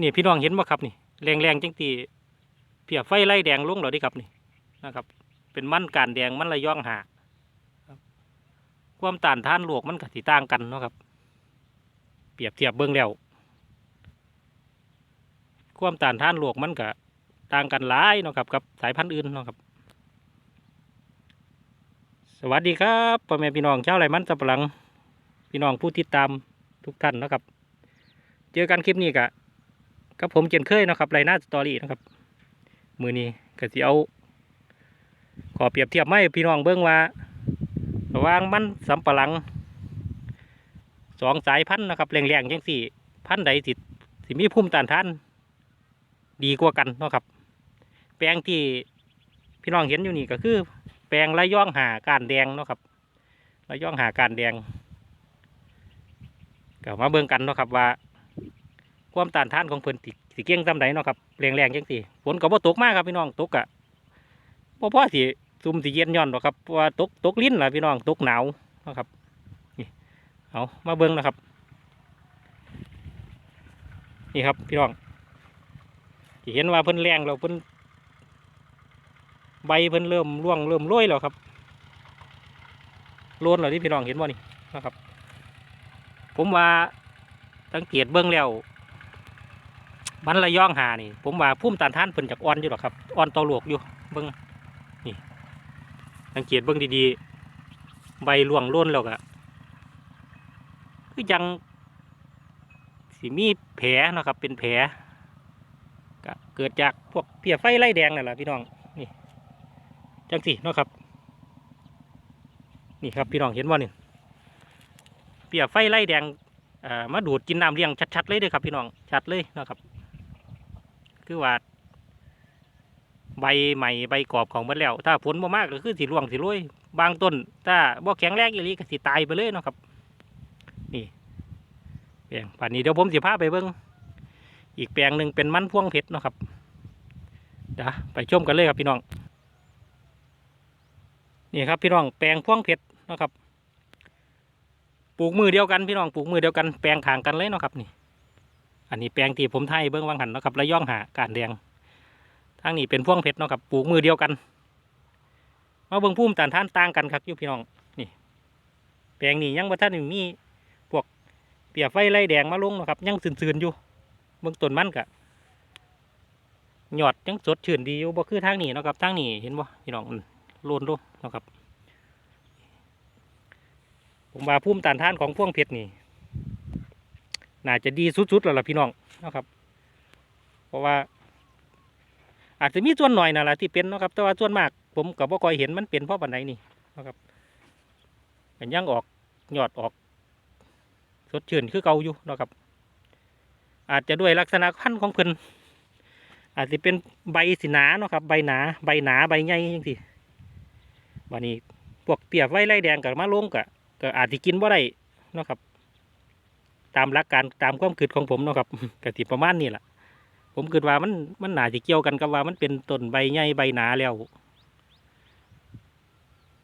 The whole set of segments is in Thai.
นี่พี่น้องเห็นบ่ครับนี่แรงแรงจังตีเพียไฟไล่แดงลุ่งแล้วดิครับนี่นะครับ เป็นมันการแดงมันระย่องหาครับความต้านท่านโลวกมันก็สิต่างกันเนาะครับ เปรียบเทียบเบื้องแล้วความต้านท่านโลวกมันก็ต่างกันหลายเนาะครับกับสายพันธุ์อื่นเนาะครับ สวัสดีครับพ่อแม่พี่น้องชาวไรมันสับหลัง พี่น้องผู้ติดตามทุกท่านนะครับ เจอกันคลิปนี้กะ กับผมเจนเคยนะครับไรหน้าสตอรี่นะครับ มือนี้ก็สิเอา ขอเปรียบเทียบไม่พี่น้องเบิ้งว่า ระว่างมันสำปะหลังสองสายพันธุ์นะครับแรงๆจังสี่ พันธุ์ใดสิสิมีภูมิต้านทาน ดีกว่ากันนะครับ แปลงที่พี่น้องเห็นอยู่นี่ก็คือ แปลงระย่องหาการแดงนะครับระย่องหาการแดงก็มาเบิ่งกันนะครับว่า ความต้านทานของเพิ่นสิสิเก่งซำใดเนาะครับแรงๆจังซี่ฝนก็บ่ตกมากครับพี่น้องตกอะบ่พอสิซุ่มสิเย็นย้อนหรอกครับว่าตกตกลิ้นล่ะพี่น้องตกหนาวเนาะครับนี่เอามาเบิ่งนะครับ นี่ครับพี่น้องที่เห็นว่าเพิ่นแรงแล้วเพิ่นใบเพิ่นเริ่มร่วงเริ่มโรยแล้วครับโลนแล้วที่พี่น้องเห็นว่านี่นะครับ ผมว่าสังเกตเบื้องแล้ว มันระย่องหานี่ ผมว่าพุ่มตานท่านเพิ่นจากอ่อนอยู่หรอกครับอ่อนต่อหลวกอยู่เบิ้งนี่สังเกตเบิ้งดีๆ ใบร่วงล้นแล้วก็คือยังสีมีแผลนะครับ เป็นแผลก็เกิดจากพวกเพียไฟไล่แดงนั่นแหละพี่น้องนี่จังสินะครับ นี่ครับพี่น้องเห็นว่านี่เปียไฟไล่แดงอ่ามาดูดกินน้ำเลี้ยงชัดๆเลยเด้อครับพี่น้องชัดเลยนะครับ คือว่าใบใหม่ใบกรอบของมันแล้ว ถ้าฝนบ่มากก็คือสีร่วงสีรวยบางต้น ถ้าบ่แข็งแรงอีหลีก็สิตายไปเลยเนาะครับ นี่แปลงป่านนี้เดี๋ยวผมสิพาไปเบิ่งอีกแปลงหนึ่งเป็นมันพ่วงเพชรเนาะครับเดี๋ยวไปชมกันเลยครับพี่น้อง นี่ครับพี่น้องแปลงพ่วงเพชรเนาะครับ ปลูกมือเดียวกันพี่น้องปลูกมือเดียวกันแปลงขางกันเลยเนาะครับนี่ อันนี้แปลงที่ผมไทยเบิ้องวังหันเนาะครับระย่องหาการแดงทางนี้เป็นพ่วงเพชรเนาะครับปลูกมือเดียวกันมาเบิ้องพุ่มตานท่านต่างกันครับยูพี่น้องนี่แปลงนี้ยังบ่ท่านมีพวกเปียไฟไล่แดงมาลงเนาะครับยังซื่นๆอยู่เบื้องต้นมันกะหยอดยังสดชื่นดีอยู่บ่คือทางนี้เนาะครับทางนี้เห็นบ่พี่น้องโลนโลนนะครับผมว่าพุ่มต้านทานของพ่วงเพชรนี่ น่าจะดีสุดๆแล้วล่ะพี่น้องนะครับ เพราะว่า อาจจะมีส่วนหน่อยนะล่ะที่เป็นนะครับ แต่ว่าส่วนมาก ผมกับบ่คอยเห็นมันเป็นเพราะปันไหนนี่นะครับมันยังออกยอดออก สดชื่นคือเก่าอยู่นะครับ อาจจะด้วยลักษณะพันธุ์ของเพิ่นอาจจะเป็นใบสีหนาเนาะครับ ใบหนาใบหนาใบใหญ่ยังสิวันนี้พวกเปียไฟไล่แดงกับมาลงก็ก็อาจจะกินว่าได้นะครับ ตามหลักการตามความคิดของผมเนาะครับกติประมาณนี้แหละผมคิดว่ามันมันหนาจะเกี่ยวกันกับว่ามันเป็นต้นใบใหญ่ใบหนาแล้ว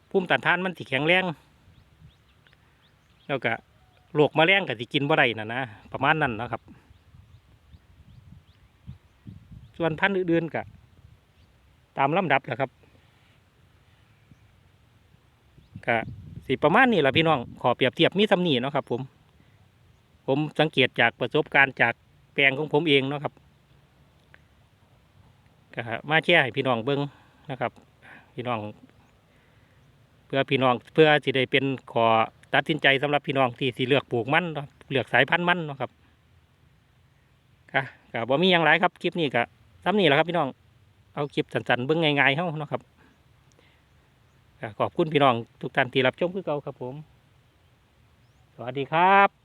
ภูมิต้านทานมันสิแข็งแรงแล้วก็โรคแมลงก็สิกินว่ได้นะนะประมาณนั้นนะครับ ส่วนพันธุ์อื่นๆก็ตามลำดับแหละครับก็สิประมาณนี้แหละพี่น้องขอเปรียบเทียบมีสำนีเนาะครับผม ผมสังเกตจากประสบการณ์จากแปลงของผมเองเนาะครับก็มาแชร์ให้พี่น้องเบิ้งนะครับ พี่น้อง เพื่อพี่น้องเพื่อสิได้เป็นขอตัดสินใจสำหรับพี่น้องที่สิเลือกปลูกมันเนาะเลือกสายพันธุ์มันเนาะครับก็ก็บ่มีอย่างไรครับคลิปนี้ก็ซ้ำนี่แหละครับ พี่น้องเอาคลิปสั้นๆเบิ้งง่ายๆเฮาเนาะครับขอบคุณพี่น้องทุกท่านที่รับชมคือเก่าครับผม สวัสดีครับ